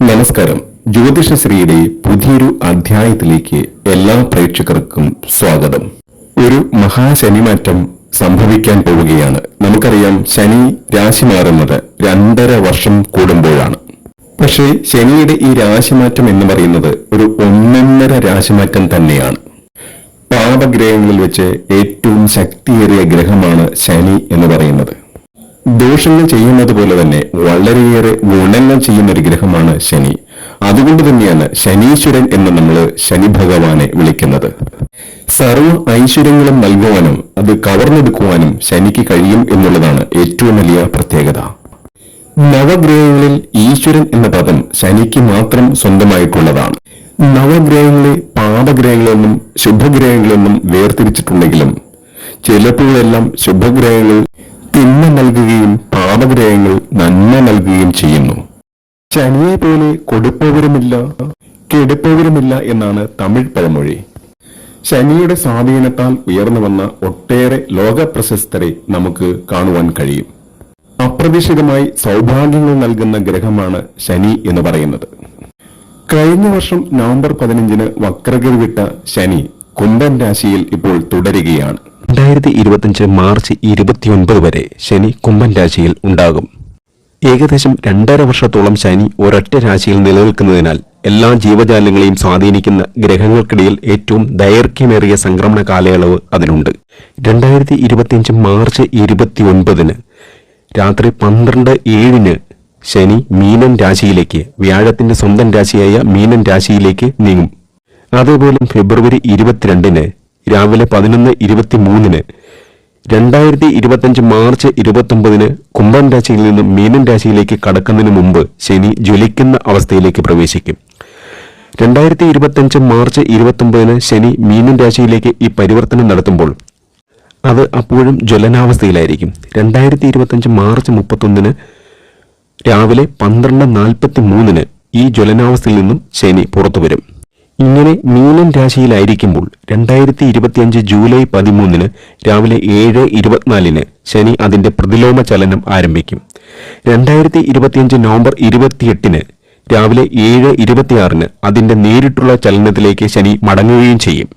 നമസ്കാരം. ജ്യോതിഷശ്രീയുടെ പുതിയൊരു അധ്യായത്തിലേക്ക് എല്ലാ പ്രേക്ഷകർക്കും സ്വാഗതം. ഒരു മഹാശനിമാറ്റം സംഭവിക്കാൻ പോവുകയാണ്. നമുക്കറിയാം ശനി രാശി മാറുന്നത് രണ്ടര വർഷം കൂടുമ്പോഴാണ്. പക്ഷേ ശനിയുടെ ഈ രാശിമാറ്റം എന്ന് പറയുന്നത് ഒരു ഒന്നൊന്നര രാശിമാറ്റം തന്നെയാണ്. പാപഗ്രഹങ്ങളിൽ വെച്ച് ഏറ്റവും ശക്തിയേറിയ ഗ്രഹമാണ് ശനി എന്ന് പറയുന്നത്. ദോഷങ്ങൾ ചെയ്യുന്നത് പോലെ തന്നെ വളരെയേറെ ഗുണങ്ങൾ ചെയ്യുന്ന ഒരു ഗ്രഹമാണ് ശനി. അതുകൊണ്ട് തന്നെയാണ് ശനീശ്വരൻ എന്ന് നമ്മൾ ശനി ഭഗവാനെ വിളിക്കുന്നത്. സർവ ഐശ്വര്യങ്ങളും നൽകുവാനും അത് കവർന്നെടുക്കുവാനും ശനിക്ക് കഴിയും എന്നുള്ളതാണ് ഏറ്റവും വലിയ പ്രത്യേകത. നവഗ്രഹങ്ങളിൽ ഈശ്വരൻ എന്ന പദം ശനിക്ക് മാത്രം സ്വന്തമായിട്ടുള്ളതാണ്. നവഗ്രഹങ്ങളെ പാപഗ്രഹങ്ങളെന്നും ശുഭഗ്രഹങ്ങളെന്നും വേർതിരിച്ചിട്ടുണ്ടെങ്കിലും ചിലപ്പോഴെല്ലാം ശുഭഗ്രഹങ്ങൾ തിന്മ നൽകുകയും പാപഗ്രഹങ്ങൾ നന്മ നൽകുകയും ചെയ്യുന്നു. ശനിയെ പോലെ കൊടുപ്പവരുമില്ല കെടുപ്പവരുമില്ല എന്നാണ് തമിഴ് പഴമൊഴി. ശനിയുടെ സ്വാധീനത്താൽ ഉയർന്നു വന്ന ഒട്ടേറെ ലോക പ്രശസ്തരെ നമുക്ക് കാണുവാൻ കഴിയും. അപ്രതീക്ഷിതമായി സൗഭാഗ്യങ്ങൾ നൽകുന്ന ഗ്രഹമാണ് ശനി എന്ന് പറയുന്നത്. കഴിഞ്ഞ വർഷം നവംബർ പതിനഞ്ചിന് വക്രഗതി വിട്ട ശനി കുംഭൻ രാശിയിൽ ഇപ്പോൾ തുടരുകയാണ്. രണ്ടായിരത്തി ഇരുപത്തിയഞ്ച് മാർച്ച് ഇരുപത്തിയൊൻപത് വരെ ശനി കുംഭൻ രാശിയിൽ ഉണ്ടാകും. ഏകദേശം രണ്ടര വർഷത്തോളം ശനി ഒരൊറ്റ രാശിയിൽ നിലനിൽക്കുന്നതിനാൽ എല്ലാ ജീവജാലങ്ങളെയും സ്വാധീനിക്കുന്ന ഗ്രഹങ്ങൾക്കിടയിൽ ഏറ്റവും ദൈർഘ്യമേറിയ സംക്രമണ കാലയളവ് അതിനുണ്ട്. രണ്ടായിരത്തി ഇരുപത്തിയഞ്ച് മാർച്ച് ഇരുപത്തിയൊൻപതിന് രാത്രി പന്ത്രണ്ട് ഏഴിന് ശനി മീനൻ രാശിയിലേക്ക് വ്യാഴത്തിന്റെ സ്വന്തം രാശിയായ മീനൻ രാശിയിലേക്ക് നീങ്ങും. അതേപോലെ ഫെബ്രുവരി ഇരുപത്തിരണ്ടിന് രാവിലെ പതിനൊന്ന് ഇരുപത്തി മൂന്നിന് രണ്ടായിരത്തി ഇരുപത്തഞ്ച് മാർച്ച് ഇരുപത്തൊമ്പതിന് കുംഭൻ രാശിയിൽ നിന്ന് മീനൻ രാശിയിലേക്ക് കടക്കുന്നതിന് മുമ്പ് ശനി ജ്വലിക്കുന്ന അവസ്ഥയിലേക്ക് പ്രവേശിക്കും. രണ്ടായിരത്തി ഇരുപത്തഞ്ച് മാർച്ച് ഇരുപത്തൊമ്പതിന് ശനി മീനൻ രാശിയിലേക്ക് ഈ പരിവർത്തനം നടത്തുമ്പോൾ അത് അപ്പോഴും ജ്വലനാവസ്ഥയിലായിരിക്കും. രണ്ടായിരത്തി ഇരുപത്തഞ്ച് മാർച്ച് മുപ്പത്തൊന്നിന് രാവിലെ പന്ത്രണ്ട് നാൽപ്പത്തി മൂന്നിന് ഈ ജ്വലനാവസ്ഥയിൽ നിന്നും ശനി പുറത്തു വരും ഇങ്ങനെ മീനൻ രാശിയിലായിരിക്കുമ്പോൾ രണ്ടായിരത്തി ഇരുപത്തിയഞ്ച് ജൂലൈ പതിമൂന്നിന് രാവിലെ ഏഴ് ഇരുപത്തിനാലിന് ശനി അതിന്റെ പ്രതിലോമ ചലനം ആരംഭിക്കും. രണ്ടായിരത്തി ഇരുപത്തിയഞ്ച് നവംബർ ഇരുപത്തിയെട്ടിന് രാവിലെ ഏഴ് ഇരുപത്തിയാറിന് അതിന്റെ നേരിട്ടുള്ള ചലനത്തിലേക്ക് ശനി മടങ്ങുകയും ചെയ്യും.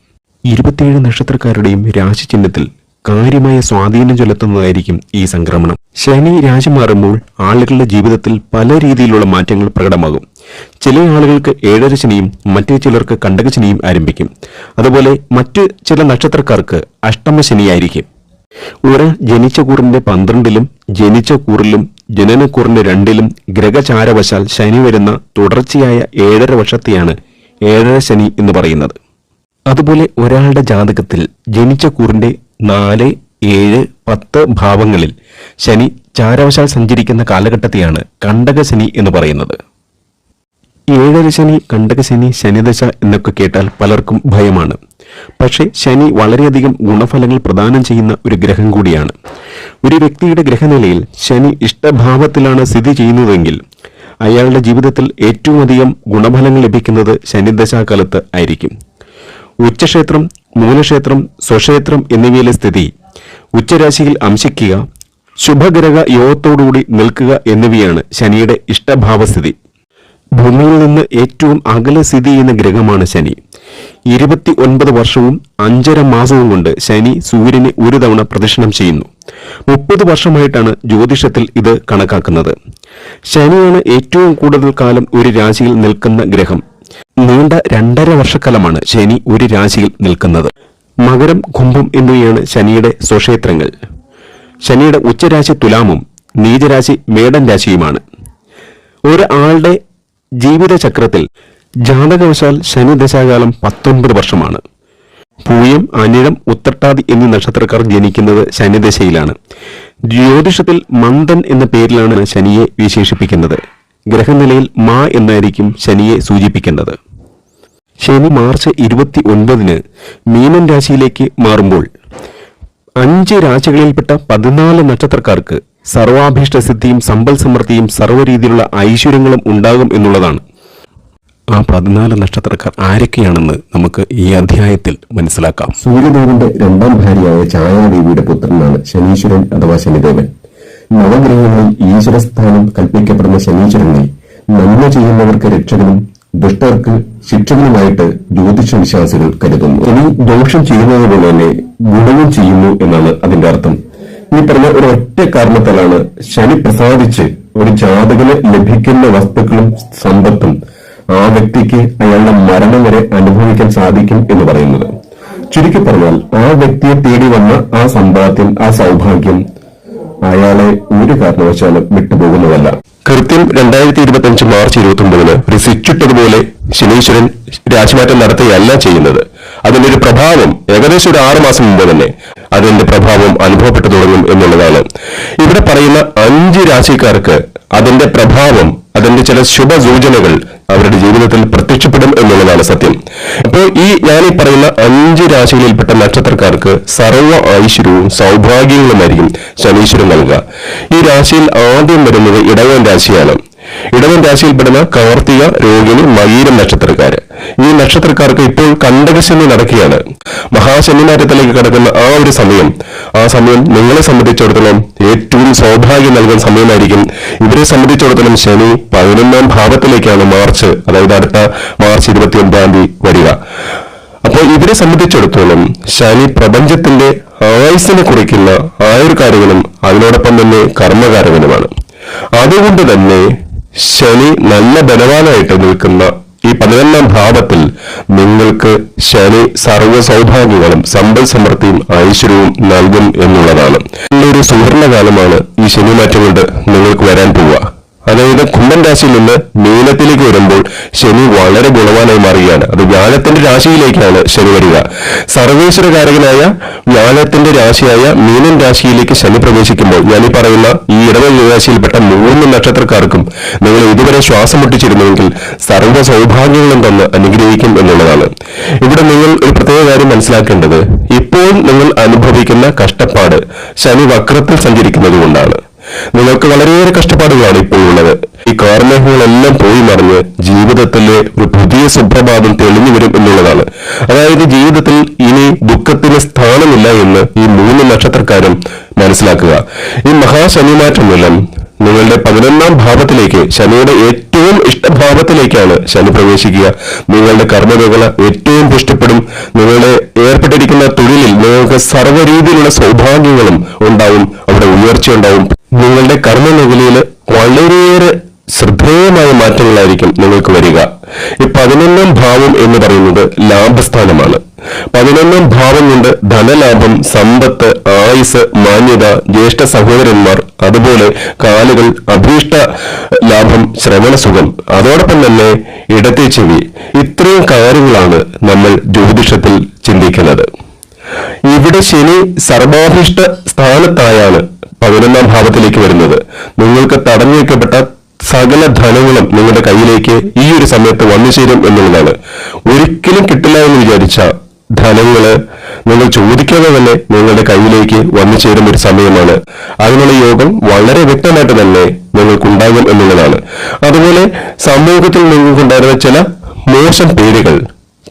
ഇരുപത്തിയേഴ് നക്ഷത്രക്കാരുടെയും രാശിചിഹ്നത്തിൽ കാര്യമായ സ്വാധീനം ചെലുത്തുന്നതായിരിക്കും ഈ സംക്രമണം. ശനി രാശി മാറുമ്പോൾ ആളുകളുടെ ജീവിതത്തിൽ പല രീതിയിലുള്ള മാറ്റങ്ങൾ പ്രകടമാകും. ചില ആളുകൾക്ക് ഏഴര ശനിയും മറ്റു ചിലർക്ക് കണ്ടകശനിയും ആരംഭിക്കും. അതുപോലെ മറ്റു ചില നക്ഷത്രക്കാർക്ക് അഷ്ടമശനിയായിരിക്കും ഒരു ജനിച്ച കൂറിന്റെ പന്ത്രണ്ടിലും ജനിച്ച കൂറിലും ജനനക്കൂറിന്റെ രണ്ടിലും ഗ്രഹചാരവശാൽ ശനി വരുന്ന തുടർച്ചയായ ഏഴര വർഷത്തെയാണ് ഏഴര ശനി എന്ന് പറയുന്നത്. അതുപോലെ ഒരാളുടെ ജാതകത്തിൽ ജനിച്ച കൂറിന്റെ നാല് ഏഴ് പത്ത് ഭാവങ്ങളിൽ ശനി ചാരവശാൽ സഞ്ചരിക്കുന്ന കാലഘട്ടത്തെയാണ് കണ്ടകശനി എന്ന് പറയുന്നത്. ഏഴര ശനി കണ്ടകശനി ശനിദശ എന്നൊക്കെ കേട്ടാൽ പലർക്കും ഭയമാണ്. പക്ഷേ ശനി വളരെയധികം ഗുണഫലങ്ങൾ പ്രദാനം ചെയ്യുന്ന ഒരു ഗ്രഹം കൂടിയാണ്. ഒരു വ്യക്തിയുടെ ഗ്രഹനിലയിൽ ശനി ഇഷ്ടഭാവത്തിലാണ് സ്ഥിതി ചെയ്യുന്നതെങ്കിൽ അയാളുടെ ജീവിതത്തിൽ ഏറ്റവും അധികം ഗുണഫലങ്ങൾ ലഭിക്കുന്നത് ശനിദശാകാലത്ത് ആയിരിക്കും. ഉച്ചക്ഷേത്രം മൂലക്ഷേത്രം സ്വക്ഷേത്രം എന്നിവയിലെ സ്ഥിതി ഉച്ചരാശിയിൽ അംശിക്കുക ശുഭഗ്രഹ യോഗത്തോടുകൂടി നിൽക്കുക എന്നിവയാണ് ശനിയുടെ ഇഷ്ടഭാവസ്ഥിതി. ഭൂമിയിൽ നിന്ന് ഏറ്റവും അകലെ സ്ഥിതി ചെയ്യുന്ന ഗ്രഹമാണ് ശനി. ഇരുപത്തി ഒൻപത് വർഷവും അഞ്ചര മാസവും കൊണ്ട് ശനി സൂര്യനെ ഒരു തവണ പ്രദക്ഷിണം ചെയ്യുന്നു. മുപ്പത് വർഷമായിട്ടാണ് ജ്യോതിഷത്തിൽ ഇത് കണക്കാക്കുന്നത്. ശനിയാണ് ഏറ്റവും കൂടുതൽ കാലം ഒരു രാശിയിൽ നിൽക്കുന്ന ഗ്രഹം. നീണ്ട രണ്ടര വർഷക്കാലമാണ് ശനി ഒരു രാശിയിൽ നിൽക്കുന്നത്. മകരം കുംഭം എന്നിവയാണ് ശനിയുടെ സ്വക്ഷേത്രങ്ങൾ. ശനിയുടെ ഉച്ചരാശി തുലാമും നീചരാശി മേടൻ രാശിയുമാണ്. ഒരാളുടെ ജീവിതചക്രത്തിൽ ജാതകവശാൽ ശനി ദശാകാലം പത്തൊൻപത് വർഷമാണ്. പൂയം അനിഴം ഉത്തട്ടാതി എന്നീ നക്ഷത്രക്കാർ ജനിക്കുന്നത് ശനിദശയിലാണ്. ജ്യോതിഷത്തിൽ മന്ദൻ എന്ന പേരിലാണ് ശനിയെ വിശേഷിപ്പിക്കുന്നത്. ഗ്രഹനിലയിൽ മാ എന്നായിരിക്കും ശനിയെ സൂചിപ്പിക്കേണ്ടത്. ശനി മാർച്ച് ഇരുപത്തി ഒൻപതിന് മീനൻ രാശിയിലേക്ക് മാറുമ്പോൾ അഞ്ച് രാശികളിൽപ്പെട്ട പതിനാല് നക്ഷത്രക്കാർക്ക് സർവാഭീഷ്ടസിദ്ധിയും സമ്പൽ സമൃദ്ധിയും സർവരീതിയിലുള്ള ഐശ്വര്യങ്ങളും ഉണ്ടാകും എന്നുള്ളതാണ്. ആ പതിനാല് നക്ഷത്രക്കാർ ആരൊക്കെയാണെന്ന് നമുക്ക് ഈ അധ്യായത്തിൽ മനസ്സിലാക്കാം. സൂര്യദേവന്റെ രണ്ടാം ഭാര്യയായ ഛായാദേവിയുടെ പുത്രനാണ് ശനീശ്വരൻ അഥവാ ശനിദേവൻ. നവഗ്രഹങ്ങളിൽ ഈശ്വരസ്ഥാനം കൽപ്പിക്കപ്പെടുന്ന ശനീശ്വരനെ നന്മ ചെയ്യുന്നവർക്ക് രക്ഷകനും ദുഷ്ടർക്ക് ശിക്ഷകനുമായിട്ട് ജ്യോതിഷ വിശ്വാസികൾ കരുതുന്നു. ഇനി ദോഷം ചെയ്യുന്നത് പോലെ തന്നെ ഗുണവും ചെയ്യുന്നു എന്നാണ് അതിന്റെ അർത്ഥം. ഈ പറഞ്ഞ ഒരു ഒറ്റ കാരണത്താലാണ് ശനി പ്രസാദിച്ച് ഒരു ജാതകന് ലഭിക്കുന്ന വസ്തുക്കളും സമ്പത്തും ആ വ്യക്തിക്ക് അയാളുടെ മരണം വരെ അനുഭവിക്കാൻ സാധിക്കും എന്ന് പറയുന്നത്. ചുരുക്കി പറഞ്ഞാൽ ആ വ്യക്തിയെ തേടി വന്ന ആ സമ്പാദ്യം ആ സൗഭാഗ്യം അയാളെ ഒരു കാരണവശാലും വിട്ടുപോകുന്നതല്ല. കൃത്യം രണ്ടായിരത്തി ഇരുപത്തി അഞ്ച് മാർച്ച് ഇരുപത്തി ഒമ്പതിന് ഒരു സ്വിച്ചിട്ടതുപോലെ ശനീശ്വരൻ രാജിമാറ്റം നടത്തുകയല്ല ചെയ്യുന്നത്. അതിന്റെ ഒരു പ്രഭാവം ഏകദേശം ഒരു ആറു മാസം മുമ്പ് തന്നെ അതിന്റെ പ്രഭാവം അനുഭവപ്പെട്ടു തുടങ്ങും എന്നുള്ളതാണ്. ഇവിടെ പറയുന്ന അഞ്ച് രാശിക്കാർക്ക് അതിന്റെ പ്രഭാവം അതിന്റെ ചില ശുഭസൂചനകൾ അവരുടെ ജീവിതത്തിൽ പ്രത്യക്ഷപ്പെടും എന്നുള്ളതാണ് സത്യം. ഇപ്പോൾ ഈ ഞാൻ ഈ പറയുന്ന അഞ്ച് രാശികളിൽപ്പെട്ട നക്ഷത്രക്കാർക്ക് സർവ ഐശ്വര്യവും സൗഭാഗ്യങ്ങളുമായിരിക്കും ശനീശ്വരൻ നൽകുക. ഈ രാശിയിൽ ആദ്യം വരുന്നത് ഇടവൻ രാശിയാണ്. ഇടവൻ രാശിയിൽപ്പെടുന്ന കാർത്തിക രോഹിണി മകീരം നക്ഷത്രക്കാര്. ഈ നക്ഷത്രക്കാർക്ക് ഇപ്പോൾ കണ്ടകശനി നടക്കുകയാണ്. മഹാശനിമാറ്റത്തിലേക്ക് കടക്കുന്ന ആ ഒരു സമയം ആ സമയം നിങ്ങളെ സംബന്ധിച്ചിടത്തോളം ഏറ്റവും സൗഭാഗ്യം നൽകുന്ന സമയമായിരിക്കും. ഇവരെ സംബന്ധിച്ചിടത്തോളം ശനി പതിനൊന്നാം ഭാവത്തിലേക്കാണ് മാർച്ച് അതായത് അടുത്ത മാർച്ച് ഇരുപത്തി ഒൻപതാം തീയതി വരിക. അപ്പോൾ ഇവരെ സംബന്ധിച്ചിടത്തോളം ശനി പ്രപഞ്ചത്തിന്റെ ആയുസിനെ കുറിക്കുന്ന ആയുർകാരകനും അതിനോടൊപ്പം തന്നെ കർമ്മകാരകനുമാണ് അതുകൊണ്ട് തന്നെ ശനി നല്ല ബലവാനായിട്ട് നിൽക്കുന്ന ഈ പതിനൊന്നാം ഭാവത്തിൽ നിങ്ങൾക്ക് ശനി സർവ സൗഭാഗ്യങ്ങളും സമ്പൽ സമൃദ്ധിയും ഐശ്വര്യവും നൽകും എന്നുള്ളതാണ്. നല്ലൊരു സുവർണകാലമാണ് ഈ ശനി മാറ്റം കൊണ്ട് നിങ്ങൾക്ക് വരാൻ പോവുക. അതായത് കുംഭൻ രാശിയിൽ നിന്ന് മീനത്തിലേക്ക് വരുമ്പോൾ ശനി വളരെ ഗുണവാനായി മാറുകയാണ്. അത് വ്യാഴത്തിന്റെ രാശിയിലേക്കാണ് ശനി വരിക. സർവേശ്വരകാരകനായ വ്യാഴത്തിന്റെ രാശിയായ മീനൻ രാശിയിലേക്ക് ശനി പ്രവേശിക്കുമ്പോൾ ഞാൻ ഈ പറയുന്ന ഈ ഇടവ രാശിയിൽപ്പെട്ട മൂന്ന് നക്ഷത്രക്കാർക്കും നിങ്ങൾ ഇതുവരെ ശ്വാസം മുട്ടിച്ചിരുന്നുവെങ്കിൽ സർവ സൗഭാഗ്യങ്ങളും തന്ന് അനുഗ്രഹിക്കും എന്നുള്ളതാണ്. ഇവിടെ നിങ്ങൾ ഒരു പ്രത്യേക കാര്യം മനസ്സിലാക്കേണ്ടത്. ഇപ്പോൾ നിങ്ങൾ അനുഭവിക്കുന്ന കഷ്ടപ്പാട് ശനി വക്രത്തിൽ സഞ്ചരിക്കുന്നത് കൊണ്ടാണ് നിങ്ങൾക്ക് വളരെയേറെ കഷ്ടപ്പാടുകളാണ് ഇപ്പോൾ ഉള്ളത്. ഈ കാരണങ്ങളെല്ലാം പോയി മറിഞ്ഞ് ജീവിതത്തിലെ ഒരു പുതിയ സുപ്രഭാതം തെളിഞ്ഞു വരും എന്നുള്ളതാണ്. അതായത് ജീവിതത്തിൽ ഇനി ദുഃഖത്തിന് സ്ഥാനമില്ല എന്ന് ഈ മൂന്ന് നക്ഷത്രക്കാരും മനസ്സിലാക്കുക. ഈ മഹാശനിമാറ്റം മൂലം നിങ്ങളുടെ പതിനൊന്നാം ഭാവത്തിലേക്ക് ശനിയുടെ ഏറ്റവും ഇഷ്ടഭാവത്തിലേക്കാണ് ശനി പ്രവേശിക്കുക. നിങ്ങളുടെ കർമ്മമേഖല ഏറ്റവും പുഷ്ടിപ്പെടും നിങ്ങളുടെ ഏർപ്പെട്ടിരിക്കുന്ന തൊഴിലിൽ നിങ്ങൾക്ക് സർവ രീതിയിലുള്ള സൗഭാഗ്യങ്ങളും ഉണ്ടാവും. അവിടെ ഉയർച്ച ഉണ്ടാവും നിങ്ങളുടെ കർമ്മമേഖലയിൽ വളരെയേറെ ശ്രദ്ധേയമായ മാറ്റങ്ങളായിരിക്കും നിങ്ങൾക്ക് വരിക. ഈ പതിനൊന്നാം ഭാവം എന്ന് പറയുന്നത് ലാഭസ്ഥാനമാണ്. പതിനൊന്നാം ഭാവം കൊണ്ട് ധനലാഭം സമ്പത്ത് ആയുസ് മാന്യത ജ്യേഷ്ഠ സഹോദരന്മാർ അതുപോലെ കാലുകൾ അഭീഷ്ട ലാഭം ശ്രവണസുഖം അതോടൊപ്പം തന്നെ ഇടത്തെ ചെവി. ഇത്രയും കാര്യങ്ങളാണ് നമ്മൾ ജ്യോതിഷത്തിൽ ചിന്തിക്കുന്നത്. ഇവിടെ ശനി സർവാഭീഷ്ട സ്ഥാനത്തായാണ് പതിനൊന്നാം ഭാവത്തിലേക്ക് വരുന്നത്. നിങ്ങൾക്ക് തടഞ്ഞു വെക്കപ്പെട്ട സകല ധനങ്ങളും നിങ്ങളുടെ കയ്യിലേക്ക് ഈ ഒരു സമയത്ത് വന്നു ചേരും എന്നുള്ളതാണ്. ഒരിക്കലും കിട്ടില്ല എന്ന് വിചാരിച്ച ധനങ്ങൾ നിങ്ങൾ ചോദിക്കാതെ തന്നെ നിങ്ങളുടെ കയ്യിലേക്ക് വന്നു ചേരും ഒരു സമയമാണ്. അതിനുള്ള യോഗം വളരെ വ്യക്തമായിട്ട് തന്നെ നിങ്ങൾക്കുണ്ടാകും എന്നുള്ളതാണ്. അതുപോലെ സമൂഹത്തിൽ നിങ്ങൾക്കുണ്ടായിരുന്ന ചില മോശം പേരുകൾ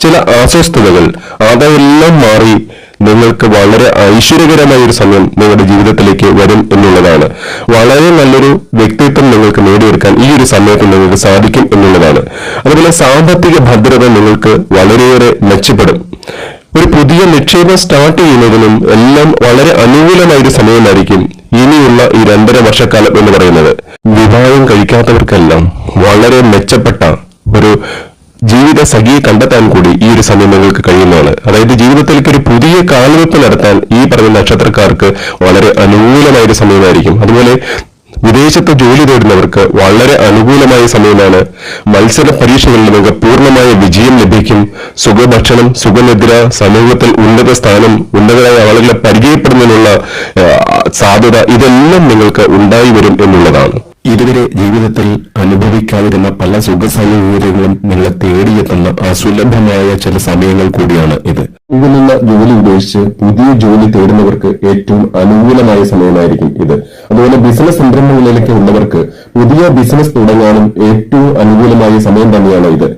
ചില അസ്വസ്ഥതകൾ അതെല്ലാം മാറി നിങ്ങൾക്ക് വളരെ ഐശ്വര്യകരമായ ഒരു സമയം നിങ്ങളുടെ ജീവിതത്തിലേക്ക് വരും എന്നുള്ളതാണ്. വളരെ നല്ലൊരു വ്യക്തിത്വം നിങ്ങൾക്ക് നേടിയെടുക്കാൻ ഈ ഒരു സമയത്ത് നിങ്ങൾക്ക് സാധിക്കും എന്നുള്ളതാണ്. അതുപോലെ സാമ്പത്തിക ഭദ്രത നിങ്ങൾക്ക് വളരെയേറെ മെച്ചപ്പെടും. ഒരു പുതിയ നിക്ഷേപം സ്റ്റാർട്ട് ചെയ്യുന്നതിനും എല്ലാം വളരെ അനുകൂലമായ ഒരു സമയമായിരിക്കും ഇനിയുള്ള ഈ രണ്ടര വർഷക്കാലം എന്ന് പറയുന്നത്. വിവാഹം കഴിക്കാത്തവർക്കെല്ലാം വളരെ മെച്ചപ്പെട്ട ഒരു ജീവിത സഖിയെ കണ്ടെത്താൻ കൂടി ഈ ഒരു സമയം നിങ്ങൾക്ക് കഴിയുന്നതാണ്. അതായത് ജീവിതത്തിലേക്ക് ഒരു പുതിയ കാൽവെപ്പ് നടത്താൻ ഈ പറഞ്ഞ നക്ഷത്രക്കാർക്ക് വളരെ അനുകൂലമായ ഒരു സമയമായിരിക്കും. അതുപോലെ വിദേശത്ത് ജോലി തേടുന്നവർക്ക് വളരെ അനുകൂലമായ സമയമാണ് മത്സര പരീക്ഷകളിൽ നിങ്ങൾക്ക് പൂർണമായ വിജയം ലഭിക്കും. സുഖഭക്ഷണം സുഖനിദ്ര സമൂഹത്തിൽ ഉന്നത സ്ഥാനം ഉന്നതരായ ആളുകളെ പരിചയപ്പെടുന്നതിനുള്ള സാധ്യത ഇതെല്ലാം നിങ്ങൾക്ക് ഉണ്ടായി വരും എന്നുള്ളതാണ്. ഇതുവരെ ജീവിതത്തിൽ അനുഭവിക്കാതിരുന്ന പല സുഖ സാഹചര്യങ്ങളും നിങ്ങളെ തേടിയെത്തുന്ന അസുലഭമായ ചില സമയങ്ങൾ കൂടിയാണ് ഇത്. ഇതിനുള്ള ജോലി ഉപേക്ഷിച്ച് പുതിയ ജോലി തേടുന്നവർക്ക് ഏറ്റവും അനുകൂലമായ സമയമായിരിക്കും ഇത്. അതുപോലെ ബിസിനസ് സംരംഭങ്ങളിലേക്ക് ഉള്ളവർക്ക് പുതിയ ബിസിനസ് തുടങ്ങാനും ഏറ്റവും അനുകൂലമായ സമയം തന്നെയാണ് ഇത്.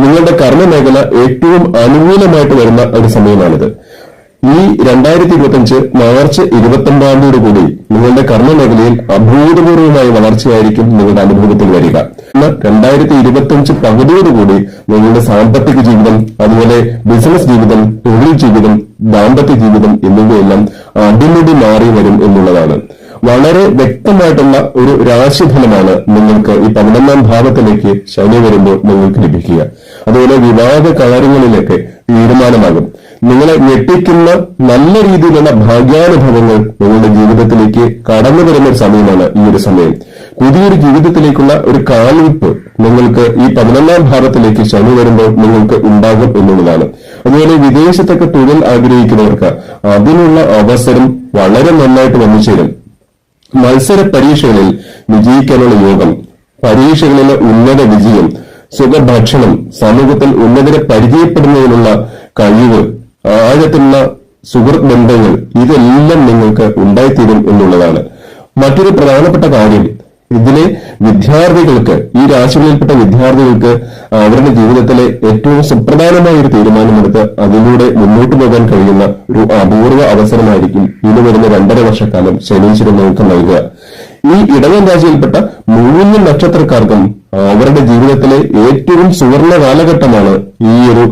നിങ്ങളുടെ കർമ്മമേഖല ഏറ്റവും അനുകൂലമായിട്ട് വരുന്ന ഒരു സമയമാണിത്. ഈ രണ്ടായിരത്തി ഇരുപത്തിയഞ്ച് മാർച്ച് ഇരുപത്തി ഒമ്പതാം കൂടി നിങ്ങളുടെ കർമ്മ മേഖലയിൽ അഭൂതപൂർവമായ വളർച്ചയായിരിക്കും നിങ്ങളുടെ അനുഭവത്തിൽ വരിക. രണ്ടായിരത്തി ഇരുപത്തിയഞ്ച് പകുതിയോടുകൂടി നിങ്ങളുടെ സാമ്പത്തിക ജീവിതം അതുപോലെ ബിസിനസ് ജീവിതം തൊഴിൽ ജീവിതം ദാമ്പത്യ ജീവിതം എന്നിവയെല്ലാം അടിമുടി മാറി വരും എന്നുള്ളതാണ്. വളരെ വ്യക്തമായിട്ടുള്ള ഒരു രാശിഫലമാണ് നിങ്ങൾക്ക് ഈ പതിനൊന്നാം ഭാവത്തിലേക്ക് ശനി വരുമ്പോൾ നിങ്ങൾക്ക് ലഭിക്കുക. അതുപോലെ വിവാഹ കാര്യങ്ങളിലൊക്കെ തീരുമാനമാകും. നിങ്ങളെ ഞെട്ടിക്കുന്ന നല്ല രീതിയിലുള്ള ഭാഗ്യാനുഭവങ്ങൾ നിങ്ങളുടെ ജീവിതത്തിലേക്ക് കടന്നു വരുന്ന ഒരു സമയമാണ് ഈ ഒരു സമയം. പുതിയൊരു ജീവിതത്തിലേക്കുള്ള ഒരു കാൽവെപ്പ് നിങ്ങൾക്ക് ഈ പതിനൊന്നാം ഭാവത്തിലേക്ക് ശനി വരുമ്പോൾ നിങ്ങൾക്ക് ഉണ്ടാകും എന്നുള്ളതാണ്. അതുപോലെ വിദേശത്തൊക്കെ തൊഴിൽ ആഗ്രഹിക്കുന്നവർക്ക് അതിനുള്ള അവസരം വളരെ നന്നായിട്ട് വന്നു ചേരും മത്സര പരീക്ഷകളിൽ വിജയിക്കാനുള്ള യോഗം പരീക്ഷകളിലെ ഉന്നത വിജയം സുഖഭക്ഷണം സമൂഹത്തിൽ ഉന്നതരെ പരിചയപ്പെടുന്നതിനുള്ള കഴിവ് ആഴത്തിലുള്ള സുഹൃത്ത് ബന്ധങ്ങൾ ഇതെല്ലാം നിങ്ങൾക്ക് ഉണ്ടായിത്തീരും എന്നുള്ളതാണ്. മറ്റൊരു പ്രധാനപ്പെട്ട കാര്യം ഇതിലെ വിദ്യാർത്ഥികൾക്ക് ഈ രാശികളിൽപ്പെട്ട വിദ്യാർത്ഥികൾക്ക് അവരുടെ ജീവിതത്തിലെ ഏറ്റവും സുപ്രധാനമായ ഒരു തീരുമാനമെടുത്ത് അതിലൂടെ മുന്നോട്ട് പോകാൻ കഴിയുന്ന ഒരു അപൂർവ അവസരമായിരിക്കും ഇനി വരുന്ന രണ്ടര വർഷക്കാലം ശനീശ്വരൻ നമുക്ക് നൽകുക. ഈ ഇടവൻ രാശിയിൽപ്പെട്ട മൂന്ന് നക്ഷത്രക്കാർക്കും അവരുടെ ജീവിതത്തിലെ ഏറ്റവും സുവർണ കാലഘട്ടമാണ് ഈ ഒരു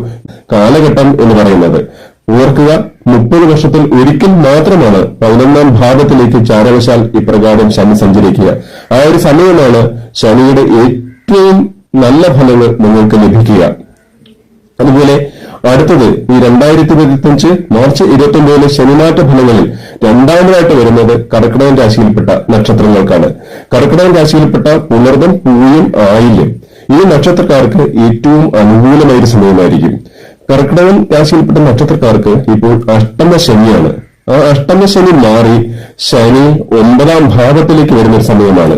കാലഘട്ടം എന്ന് പറയുന്നത്. ഓർക്കുക മുപ്പത് വർഷത്തിൽ ഒരിക്കൽ മാത്രമാണ് പതിനൊന്നാം ഭാഗത്തിലേക്ക് ചാരവശാൽ ഇപ്രകാരം ശനി സഞ്ചരിക്കുക. ആ ഒരു സമയമാണ് ശനിയുടെ ഏറ്റവും നല്ല ഫലങ്ങൾ നിങ്ങൾക്ക് ലഭിക്കുക. അതുപോലെ അടുത്തത് ഈ രണ്ടായിരത്തി ഇരുപത്തിയഞ്ച് മാർച്ച് ഇരുപത്തി ഒമ്പതിലെ ശനിമാറ്റ ഫലങ്ങളിൽ രണ്ടാമതായിട്ട് വരുന്നത് കർക്കിടകൻ രാശിയിൽപ്പെട്ട നക്ഷത്രങ്ങൾക്കാണ്. കർക്കിടകൻ രാശിയിൽപ്പെട്ട പുണർദം പൂയും ആയില്യം ഈ നക്ഷത്രക്കാർക്ക് ഏറ്റവും അനുകൂലമായ ഒരു സമയമായിരിക്കും. കർക്കിടകൻ രാശിയിൽപ്പെട്ട നക്ഷത്രക്കാർക്ക് ഇപ്പോൾ അഷ്ടമ ശനിയാണ്. ആ അഷ്ടമ ശനി മാറി ശനി ഒമ്പതാം ഭാവത്തിലേക്ക് വരുന്ന ഒരു സമയമാണ്.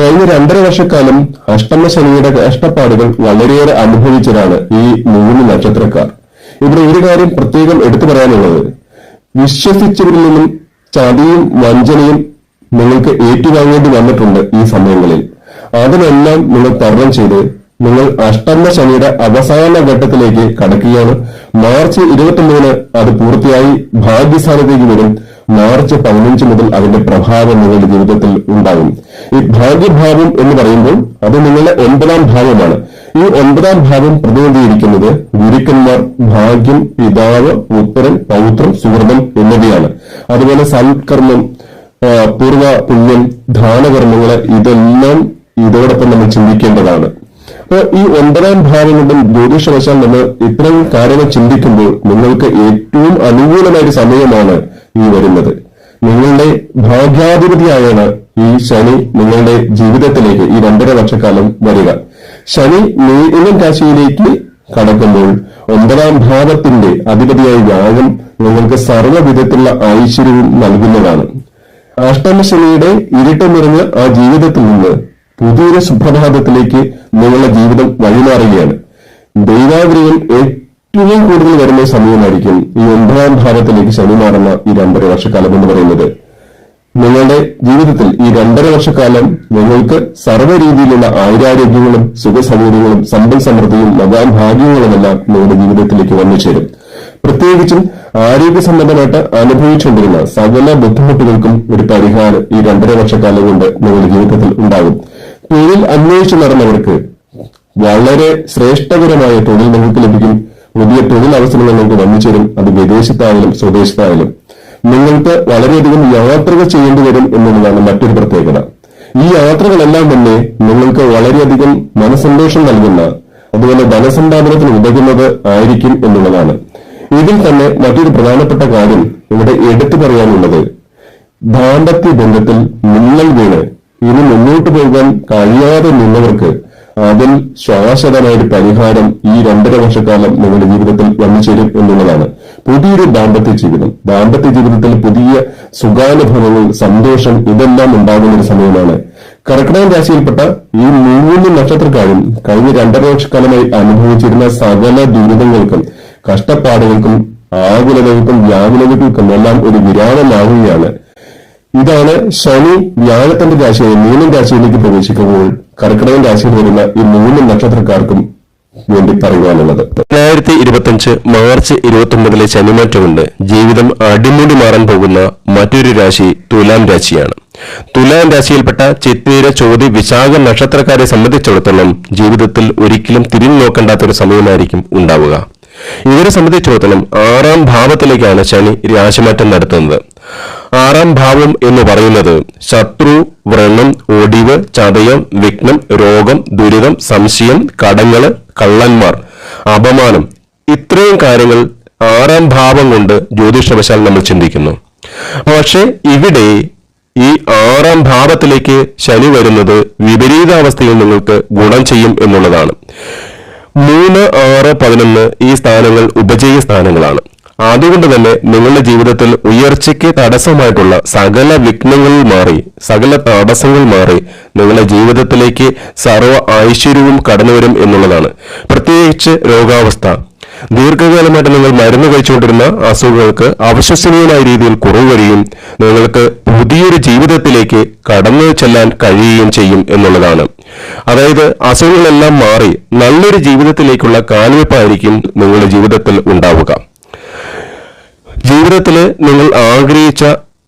കഴിഞ്ഞ രണ്ടര വർഷക്കാലം അഷ്ടമ ശനിയുടെ കഷ്ടപ്പാടുകൾ വളരെയേറെ അനുഭവിച്ചതാണ് ഈ മൂന്ന് നക്ഷത്രക്കാർ. ഇവിടെ ഒരു കാര്യം പ്രത്യേകം എടുത്തു പറയാനുള്ളത്. വിശ്വസിച്ചവരിൽ നിന്നും ചതിയും വഞ്ചനയും നിങ്ങൾക്ക് ഏറ്റുവാങ്ങേണ്ടി വന്നിട്ടുണ്ട് ഈ സമയങ്ങളിൽ. അതിനെല്ലാം നിങ്ങൾ തരണം ചെയ്ത് നിങ്ങൾ അഷ്ടമ ശനിയുടെ അവസാന ഘട്ടത്തിലേക്ക് കടക്കുകയാണ്. മാർച്ച് ഇരുപത്തിമൂന്ന് അത് പൂർത്തിയായി ഭാഗ്യസ്ഥാനത്തേക്ക് വരും. മാർച്ച് പതിനഞ്ച് മുതൽ അതിന്റെ പ്രഭാവം നിങ്ങളുടെ ജീവിതത്തിൽ ഉണ്ടാകും. ഈ ഭാഗ്യഭാവം എന്ന് പറയുമ്പോൾ അത് നിങ്ങളുടെ ഒൻപതാം ഭാവമാണ്. ഈ ഒൻപതാം ഭാവം പ്രതിനിധീകരിക്കുന്നത് ഗുരുക്കന്മാർ ഭാഗ്യം പിതാവ് പുത്രൻ പൗത്രം സുഹൃതം എന്നിവയാണ്. അതുപോലെ സൽക്കർമ്മം പൂർവ പുണ്യം ദാനകർമ്മങ്ങൾ ഇതെല്ലാം ഇതോടൊപ്പം നമ്മൾ ചിന്തിക്കേണ്ടതാണ്. ഈ ഒൻപതാം ഭാവം ജ്യോതിഷവശാൽ നമ്മൾ ഇത്തരം കാര്യങ്ങൾ ചിന്തിക്കുമ്പോൾ നിങ്ങൾക്ക് ഏറ്റവും അനുകൂലമായ സമയമാണ് ഈ വരുന്നത്. നിങ്ങളുടെ ഭാഗ്യാധിപതിയായാണ് ഈ ശനി നിങ്ങളുടെ ജീവിതത്തിലേക്ക് ഈ രണ്ടര വർഷക്കാലം വരിക. ശനി മീനം രാശിയിലേക്ക് കടക്കുമ്പോൾ ഒമ്പതാം ഭാവത്തിന്റെ അധിപതിയായ വ്യാഴം നിങ്ങൾക്ക് സർവവിധത്തിലുള്ള ഐശ്വര്യവും നൽകുന്നതാണ്. അഷ്ടമശനിയുടെ ഇരുട്ടം നിറഞ്ഞ ആ ജീവിതത്തിൽ നിന്ന് പുതിയൊരു സുപ്രഭാതത്തിലേക്ക് നിങ്ങളുടെ ജീവിതം വഴിമാറുകയാണ്. ദൈവാഗ്രഹം ഏറ്റവും കൂടുതൽ വരുന്ന സമയമായിരിക്കും ഈ ഒൻപതാം ഭാവത്തിലേക്ക് ശനി മാറുന്ന ഈ രണ്ടര വർഷക്കാലം എന്ന് പറയുന്നത്. നിങ്ങളുടെ ജീവിതത്തിൽ ഈ രണ്ടര വർഷക്കാലം നിങ്ങൾക്ക് സർവ രീതിയിലുള്ള ആയുരാരോഗ്യങ്ങളും സുഖസൗകര്യങ്ങളും സമ്പൽ സമൃദ്ധിയും മകാൻ ഭാഗ്യങ്ങളുമെല്ലാം നിങ്ങളുടെ ജീവിതത്തിലേക്ക് വന്നു ചേരും. പ്രത്യേകിച്ചും ആരോഗ്യ സംബന്ധമായിട്ട് അനുഭവിച്ചുകൊണ്ടിരുന്ന സകല ബുദ്ധിമുട്ടുകൾക്കും ഒരു പരിഹാരം ഈ രണ്ടര വർഷക്കാലം കൊണ്ട് നിങ്ങളുടെ ജീവിതത്തിൽ ഉണ്ടാകും. തൊഴിൽ അന്വേഷിച്ചു നടന്നവർക്ക് വളരെ ശ്രേഷ്ഠകരമായ തൊഴിൽ നിങ്ങൾക്ക് ലഭിക്കും. പുതിയ തൊഴിൽ അവസരങ്ങൾ നിങ്ങൾക്ക് വന്നു ചേരും അത് വിദേശത്തായാലും സ്വദേശത്തായാലും. നിങ്ങൾക്ക് വളരെയധികം യാത്രകൾ ചെയ്യേണ്ടി വരും എന്നുള്ളതാണ് മറ്റൊരു പ്രത്യേകത. ഈ യാത്രകളെല്ലാം തന്നെ നിങ്ങൾക്ക് വളരെയധികം മനസന്തോഷം നൽകുന്ന അതുപോലെ ധനസമ്പാദനത്തിന് ഉതകുന്നത് ആയിരിക്കും എന്നുള്ളതാണ്. ഇതിൽ തന്നെ മറ്റൊരു പ്രധാനപ്പെട്ട കാര്യം ഇവിടെ എടുത്തു പറയാനുള്ളത്. ദാമ്പത്യ ബന്ധത്തിൽ നിങ്ങൾ വീണ് ഇനി മുന്നോട്ട് പോകാൻ കഴിയാതെ നിന്നവർക്ക് അതിൽ ശാശ്വതമായ ഒരു പരിഹാരം ഈ രണ്ടര വർഷക്കാലം നിങ്ങളുടെ ജീവിതത്തിൽ വന്നു ചേരും എന്നുള്ളതാണ്. പുതിയൊരു ദാമ്പത്യ ജീവിതം. ദാമ്പത്യ ജീവിതത്തിൽ പുതിയ സുഖാനുഭവങ്ങൾ സന്തോഷം ഇതെല്ലാം ഉണ്ടാകുന്ന ഒരു സമയമാണ്. കർക്കിടകം രാശിയിൽപ്പെട്ട ഈ മൂന്ന് നക്ഷത്രക്കാരും കഴിഞ്ഞ രണ്ടര വർഷക്കാലമായി അനുഭവിച്ചിരുന്ന സകല ദുരിതങ്ങൾക്കും കഷ്ടപ്പാടുകൾക്കും ആകുലതകൾക്കും വ്യാകുലതകൾക്കും എല്ലാം ഒരു വിരാമമാവുകയാണ്. ഇതാണ് ശനി വ്യാഴത്തിന്റെ രാശിയായ മൂന്നും രാശിയിലേക്ക് പ്രവേശിക്കുമ്പോൾ കർക്കിടകൻ രാശിയിൽ വരുന്ന ഈ മൂന്ന് നക്ഷത്രക്കാർക്കും വേണ്ടി പറയുവാനുള്ളത്. രണ്ടായിരത്തി ഇരുപത്തിയഞ്ച് മാർച്ച് ഇരുപത്തി ഒമ്പതിലെ ശനിമാറ്റം കൊണ്ട് ജീവിതം അടിമുടി മാറാൻ പോകുന്ന മറ്റൊരു രാശി തുലാം രാശിയാണ്. തുലാം രാശിയിൽപ്പെട്ട ചിത്തിര ചോതി വിശാഖ നക്ഷത്രക്കാരെ സംബന്ധിച്ചിടത്തോളം ജീവിതത്തിൽ ഒരിക്കലും തിരിഞ്ഞു നോക്കേണ്ടാത്തൊരു സമയമായിരിക്കും ഉണ്ടാവുക. ഇവരെ സംബന്ധിച്ചിടത്തോളം ആറാം ഭാവത്തിലേക്കാണ് ശനി രാശിമാറ്റം നടത്തുന്നത്. ആറാം ഭാവം എന്ന് പറയുന്നത് ശത്രു വ്രണം ഒടിവ് ചതയം വിഘ്നം രോഗം ദുരിതം സംശയം കടങ്ങൾ കള്ളന്മാർ അപമാനം. ഇത്രയും കാര്യങ്ങൾ ആറാം ഭാവം കൊണ്ട് ജ്യോതിഷവശാൽ നമ്മൾ ചിന്തിക്കുന്നു. പക്ഷെ ഇവിടെ ഈ ആറാം ഭാവത്തിലേക്ക് ശനി വരുന്നത് വിപരീതാവസ്ഥയിൽ നിങ്ങൾക്ക് ഗുണം ചെയ്യും എന്നുള്ളതാണ്. മൂന്ന് ആറ് പതിനൊന്ന് ഈ സ്ഥാനങ്ങൾ ഉപജയ സ്ഥാനങ്ങളാണ്. അതുകൊണ്ട് തന്നെ നിങ്ങളുടെ ജീവിതത്തിൽ ഉയർച്ചയ്ക്ക് തടസ്സമായിട്ടുള്ള സകല വിഘ്നങ്ങൾ മാറി സകല തടസ്സങ്ങൾ മാറി നിങ്ങളുടെ ജീവിതത്തിലേക്ക് സർവ ഐശ്വര്യവും കടന്നു വരും എന്നുള്ളതാണ്. പ്രത്യേകിച്ച് രോഗാവസ്ഥ. ദീർഘകാലമായിട്ട് നിങ്ങൾ മരുന്ന് കഴിച്ചുകൊണ്ടിരുന്ന അസുഖങ്ങൾക്ക് അവിശ്വസനീയമായ രീതിയിൽ കുറവ് വരികയും നിങ്ങൾക്ക് പുതിയൊരു ജീവിതത്തിലേക്ക് കടന്നു ചെല്ലാൻ കഴിയുകയും ചെയ്യും എന്നുള്ളതാണ്. അതായത് അസുഖങ്ങളെല്ലാം മാറി നല്ലൊരു ജീവിതത്തിലേക്കുള്ള കാൽവെപ്പായിരിക്കും നിങ്ങളുടെ ജീവിതത്തിൽ ഉണ്ടാവുക. ജീവിതത്തിൽ നിങ്ങൾ ആഗ്രഹിച്ച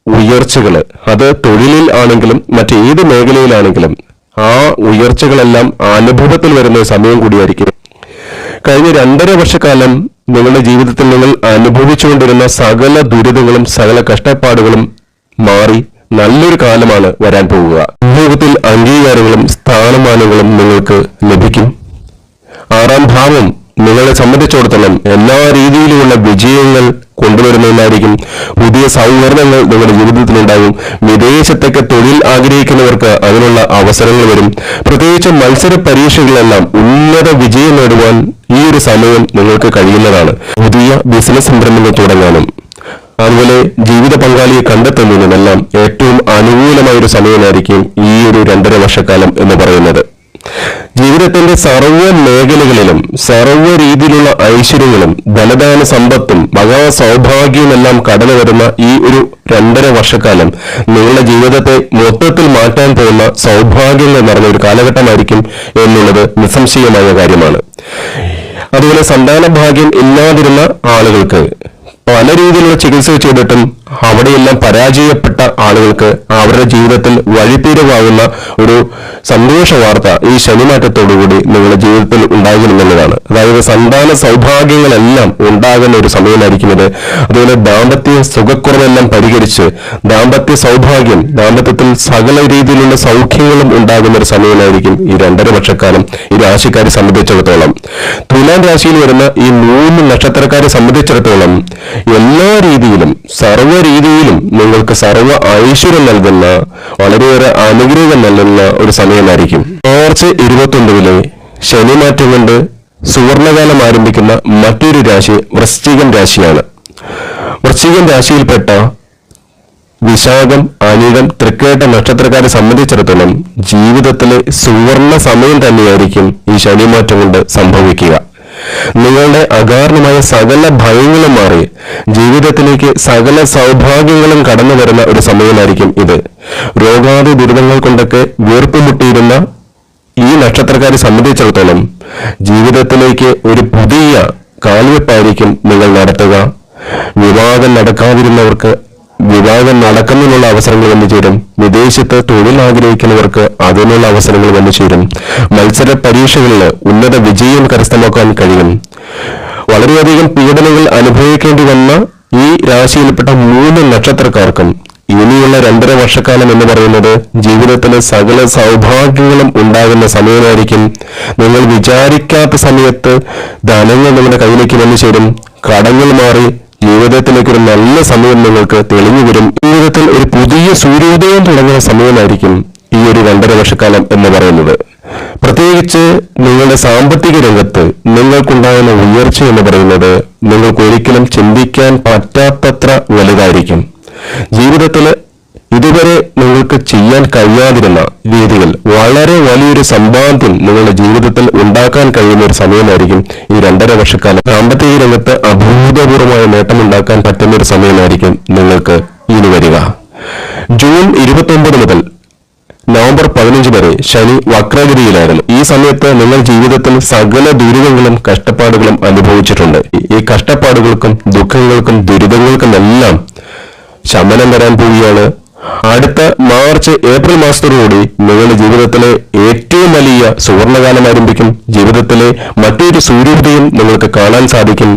ഉയർച്ചകൾ അത് തൊഴിലിൽ ആണെങ്കിലും മറ്റേത് മേഖലയിലാണെങ്കിലും ആ ഉയർച്ചകളെല്ലാം അനുഭവത്തിൽ വരുന്ന സമയം കൂടിയായിരിക്കും. കഴിഞ്ഞ രണ്ടര വർഷക്കാലം നിങ്ങളുടെ ജീവിതത്തിൽ നിങ്ങൾ അനുഭവിച്ചുകൊണ്ടിരുന്ന സകല ദുരിതങ്ങളും സകല കഷ്ടപ്പാടുകളും മാറി നല്ലൊരു കാലമാണ് വരാൻ പോവുക. ജീവിതത്തിൽ അംഗീകാരങ്ങളും സ്ഥാനമാനങ്ങളും നിങ്ങൾക്ക് ലഭിക്കും. ആറാം ഭാവം നിങ്ങളെ സംബന്ധിച്ചിടത്തോളം എല്ലാ രീതിയിലുമുള്ള വിജയങ്ങൾ കൊണ്ടുവരുന്നതിനായിരിക്കും പുതിയ സൗഹൃദങ്ങൾ നിങ്ങളുടെ ജീവിതത്തിലുണ്ടാകും വിദേശത്തൊക്കെ തൊഴിൽ ആഗ്രഹിക്കുന്നവർക്ക് അതിനുള്ള അവസരങ്ങൾ വരും. പ്രത്യേകിച്ച് മത്സര പരീക്ഷകളെല്ലാം ഉന്നത വിജയം നേടുവാൻ ഈ ഒരു സമയം നിങ്ങൾക്ക് കഴിയുന്നതാണ്. പുതിയ ബിസിനസ് സംരംഭങ്ങൾ തുടങ്ങാനും അതുപോലെ ജീവിത പങ്കാളിയെ കണ്ടെത്തുന്നതിനുമെല്ലാം ഏറ്റവും അനുകൂലമായ ഒരു സമയമായിരിക്കും ഈ ഒരു രണ്ടര വർഷക്കാലം എന്ന് പറയുന്നത്. ജീവിതത്തിന്റെ സർവ മേഖലകളിലും സർവ രീതിയിലുള്ള ഐശ്വര്യങ്ങളും ധനദാന സമ്പത്തും മഹാ സൗഭാഗ്യവുമെല്ലാം കടന്നു വരുന്ന ഈ ഒരു രണ്ടര വർഷക്കാലം നിങ്ങളുടെ ജീവിതത്തെ മൊത്തത്തിൽ മാറ്റാൻ പോകുന്ന സൗഭാഗ്യങ്ങൾ നിറഞ്ഞ ഒരു കാലഘട്ടമായിരിക്കും എന്നുള്ളത് നിസ്സംശയമായ കാര്യമാണ്. അതുപോലെ സന്താന ഭാഗ്യം ഇല്ലാതിരുന്ന ആളുകൾക്ക് പല രീതിയിലുള്ള ചികിത്സ ചെയ്തിട്ടും അവിടെയെല്ലാം പരാജയപ്പെട്ട ആളുകൾക്ക് അവരുടെ ജീവിതത്തിൽ വഴിത്തിരിവാകുന്ന ഒരു സന്തോഷ വാർത്ത ഈ ശനിമാറ്റത്തോടുകൂടി നിങ്ങളുടെ ജീവിതത്തിൽ ഉണ്ടാകുമെന്നുള്ളതാണ്. അതായത് സന്താന സൗഭാഗ്യങ്ങളെല്ലാം ഉണ്ടാകുന്ന ഒരു സമയമായിരിക്കുന്നത് അതുപോലെ ദാമ്പത്യ സുഖക്കുറവെല്ലാം പരിഹരിച്ച് ദാമ്പത്യ സൗഭാഗ്യം ദാമ്പത്യത്തിൽ സകല രീതിയിലുള്ള സൗഖ്യങ്ങളും ഉണ്ടാകുന്ന ഒരു സമയമായിരിക്കും ഈ രണ്ടര വർഷക്കാലം ഈ രാശിക്കാരെ സംബന്ധിച്ചിടത്തോളം. തുലാം രാശിയിൽ വരുന്ന ഈ മൂന്ന് നക്ഷത്രക്കാരെ സംബന്ധിച്ചിടത്തോളം എല്ലാ രീതിയിലും സർവ രീതിയിലും നിങ്ങൾക്ക് സർവ ഐശ്വര്യം നൽകുന്ന വളരെയേറെ അനുഗ്രഹം നൽകുന്ന ഒരു സമയമായിരിക്കും. മാർച്ച് ഇരുപത്തി ഒൻപതിലെ ശനിമാറ്റം കൊണ്ട് സുവർണകാലം ആരംഭിക്കുന്ന മറ്റൊരു രാശി വൃശ്ചികം രാശിയാണ്. വൃശ്ചികം രാശിയിൽപ്പെട്ട വിശാഖം അനിഴം തൃക്കേട്ട നക്ഷത്രക്കാരെ സംബന്ധിച്ചിടത്തോളം ജീവിതത്തിലെ സുവർണ സമയം തന്നെയായിരിക്കും ഈ ശനിമാറ്റം കൊണ്ട് സംഭവിക്കുക. നിങ്ങളുടെ അകാരണമായ സകല ഭയങ്ങളും മാറി ജീവിതത്തിലേക്ക് സകല സൗഭാഗ്യങ്ങളും കടന്നു വരുന്ന ഒരു സമയമായിരിക്കും ഇത്. രോഗാതി ദുരിതങ്ങൾ കൊണ്ടൊക്കെ വീർപ്പുമുട്ടിയിരുന്ന ഈ നക്ഷത്രക്കാരെ സംബന്ധിച്ചിടത്തോളം ജീവിതത്തിലേക്ക് ഒരു പുതിയ കാൽവെപ്പായിരിക്കും നിങ്ങൾ നടത്തുക. വിവാഹം നടക്കാതിരുന്നവർക്ക് വിവാഹം നടക്കുന്നതിനുള്ള അവസരങ്ങൾ വന്നു ചേരും. വിദേശത്ത് തൊഴിൽ ആഗ്രഹിക്കുന്നവർക്ക് അതിനുള്ള അവസരങ്ങൾ വന്നു ചേരും. മത്സര പരീക്ഷകളിൽ ഉന്നത വിജയം കരസ്ഥമാക്കാൻ കഴിയും. വളരെയധികം പീഡനങ്ങൾ അനുഭവിക്കേണ്ടി വന്ന ഈ രാശിയിൽപ്പെട്ട മൂന്ന് നക്ഷത്രക്കാർക്കും ഇനിയുള്ള രണ്ടര വർഷക്കാലം എന്ന് പറയുന്നത് ജീവിതത്തിലെ സകല സൗഭാഗ്യങ്ങളും ഉണ്ടാകുന്ന സമയമായിരിക്കും. നിങ്ങൾ വിചാരിക്കാത്ത സമയത്ത് ധനങ്ങൾ നിങ്ങളുടെ കയ്യിലേക്ക് വന്നു ചേരും. കടങ്ങൾ മാറി ജീവിതത്തിലേക്ക് ഒരു നല്ല സമയം നിങ്ങൾക്ക് തെളിഞ്ഞു വരും. ജീവിതത്തിൽ ഒരു പുതിയ സൂര്യോദയം തുടങ്ങുന്ന സമയമായിരിക്കും ഈ ഒരു രണ്ടര വർഷക്കാലം എന്ന് പറയുന്നത്. പ്രത്യേകിച്ച് നിങ്ങളുടെ സാമ്പത്തിക രംഗത്ത് നിങ്ങൾക്കുണ്ടാകുന്ന ഉയർച്ച എന്ന് പറയുന്നത് നിങ്ങൾക്ക് ഒരിക്കലും ചിന്തിക്കാൻ പറ്റാത്തത്ര വലുതായിരിക്കും. ജീവിതത്തിൽ ഇതുവരെ നിങ്ങൾക്ക് ചെയ്യാൻ കഴിയാതിരുന്ന രീതികൾ വളരെ വലിയൊരു സമ്പാദ്യം നിങ്ങളുടെ ജീവിതത്തിൽ ഉണ്ടാക്കാൻ കഴിയുന്ന ഒരു സമയമായിരിക്കും ഈ രണ്ടര വർഷക്കാലം. സാമ്പത്തിക രംഗത്ത് അഭൂതപൂർവമായ നേട്ടമുണ്ടാക്കാൻ പറ്റുന്ന ഒരു സമയമായിരിക്കും നിങ്ങൾക്ക് ഇനി വരിക. ജൂൺ ഇരുപത്തി മുതൽ നവംബർ പതിനഞ്ച് വരെ ശനി വക്രഗതിയിലായിരുന്നു. ഈ സമയത്ത് നിങ്ങൾ ജീവിതത്തിൽ സകല ദുരിതങ്ങളും കഷ്ടപ്പാടുകളും അനുഭവിച്ചിട്ടുണ്ട്. ഈ കഷ്ടപ്പാടുകൾക്കും ദുഃഖങ്ങൾക്കും ദുരിതങ്ങൾക്കും എല്ലാം ശമനം വരാൻ പോവുകയാണ്. അടുത്ത മാർച്ച് ഏപ്രിൽ മാസത്തോടുകൂടി നിങ്ങളുടെ ജീവിതത്തിലെ ഏറ്റവും വലിയ സുവർണകാലം ആരംഭിക്കും. ജീവിതത്തിലെ മറ്റൊരു സൂര്യോദയം നിങ്ങൾക്ക് കാണാൻ സാധിക്കും.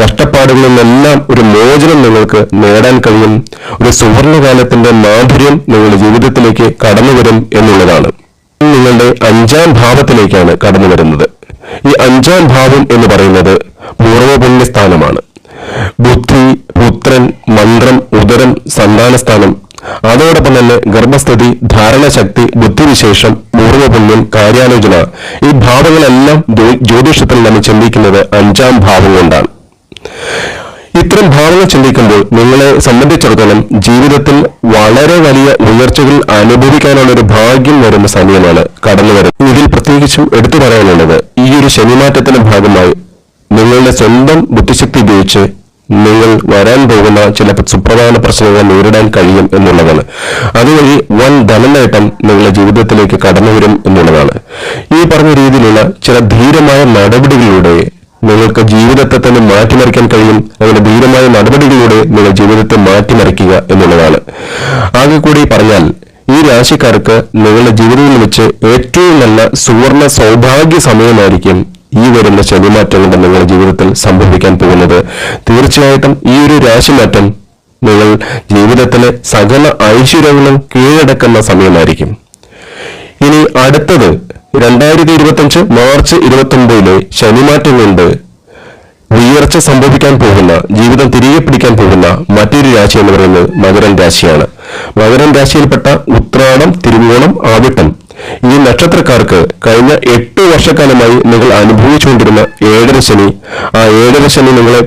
കഷ്ടപ്പാടുകളിൽ നിന്നെല്ലാം ഒരു മോചനം നിങ്ങൾക്ക് നേടാൻ കഴിയും. ഒരു സുവർണകാലത്തിന്റെ മാധുര്യം നിങ്ങളുടെ ജീവിതത്തിലേക്ക് കടന്നു വരും എന്നുള്ളതാണ്. നിങ്ങളുടെ അഞ്ചാം ഭാവത്തിലേക്കാണ് കടന്നു വരുന്നത്. ഈ അഞ്ചാം ഭാവം എന്ന് പറയുന്നത് പൂർവപുണ്യസ്ഥാനമാണ് ബുദ്ധി പുത്രൻ മന്ത്രം ഉദരം സന്താനസ്ഥാനം അതോടൊപ്പം തന്നെ ഗർഭസ്ഥിതി ധാരണശക്തി ബുദ്ധിവിശേഷം പൂർവപുണ്യം കാര്യാലോചന ഈ ഭാവങ്ങളെല്ലാം ജ്യോതിഷത്തിൽ നമ്മൾ ചിന്തിക്കുന്നത് അഞ്ചാം ഭാവം കൊണ്ടാണ്. ഇത്തരം ഭാവങ്ങൾ ചിന്തിക്കുമ്പോൾ നിങ്ങളെ സംബന്ധിച്ചിടത്തോളം ജീവിതത്തിൽ വളരെ വലിയ ഉയർച്ചകൾ അനുഭവിക്കാനുള്ള ഒരു ഭാഗ്യം വരുന്ന സമയമാണ് കടന്നു വരുന്നത്. ഇതിൽ പ്രത്യേകിച്ചും എടുത്തു പറയാനുള്ളത് ഈ ഒരു ശനിമാറ്റത്തിന്റെ ഭാഗമായി നിങ്ങളുടെ സ്വന്തം ബുദ്ധിശക്തി ഉപയോഗിച്ച് നിങ്ങൾ വരാൻ പോകുന്ന ചില സുപ്രധാന പ്രശ്നങ്ങൾ നേരിടാൻ കഴിയും എന്നുള്ളതാണ്. അതുവഴി വൻ ധനനേട്ടം നിങ്ങളുടെ ജീവിതത്തിലേക്ക് കടന്നു വരും എന്നുള്ളതാണ്. ഈ പറഞ്ഞ രീതിയിലുള്ള ചില ധീരമായ നടപടികളിലൂടെ നിങ്ങൾക്ക് ജീവിതത്തെ തന്നെ മാറ്റിമറിക്കാൻ കഴിയും. അങ്ങനെ ധീരമായ നടപടികളിലൂടെ നിങ്ങൾ ജീവിതത്തെ മാറ്റിമറിക്കുക എന്നുള്ളതാണ്. ആകെ കൂടി പറഞ്ഞാൽ ഈ രാശിക്കാർക്ക് നിങ്ങളുടെ ജീവിതത്തിൽ വെച്ച് ഏറ്റവും നല്ല സുവർണ സൗഭാഗ്യ സമയമായിരിക്കും ഈ വരുന്ന ശനിമാറ്റങ്ങളുടെ നിങ്ങളുടെ ജീവിതത്തിൽ സംഭവിക്കാൻ പോകുന്നത്. തീർച്ചയായിട്ടും ഈ ഒരു രാശിമാറ്റം നിങ്ങൾ ജീവിതത്തിലെ സകല ഐശ്വര്യങ്ങളും കീഴടക്കുന്ന സമയമായിരിക്കും. ഇനി അടുത്തത് രണ്ടായിരത്തി ഇരുപത്തഞ്ച് മാർച്ച് ഇരുപത്തി ഒമ്പതിലെ ശനിമാറ്റം കൊണ്ട് ഉയർച്ച സംഭവിക്കാൻ പോകുന്ന ജീവിതം തിരികെ പിടിക്കാൻ പോകുന്ന മറ്റൊരു രാശി എന്ന് പറയുന്നത് മകരൻ രാശിയാണ്. മകരൻ രാശിയിൽപ്പെട്ട ഉത്രാടം തിരുവോണം ആവിട്ടം ഈ നക്ഷത്രക്കാർക്ക് കഴിഞ്ഞ എട്ട് വർഷക്കാലമായി നിങ്ങൾ അനുഭവിച്ചുകൊണ്ടിരുന്ന ഏഴര ശനി ആ ഏഴര ശനി നിങ്ങളെ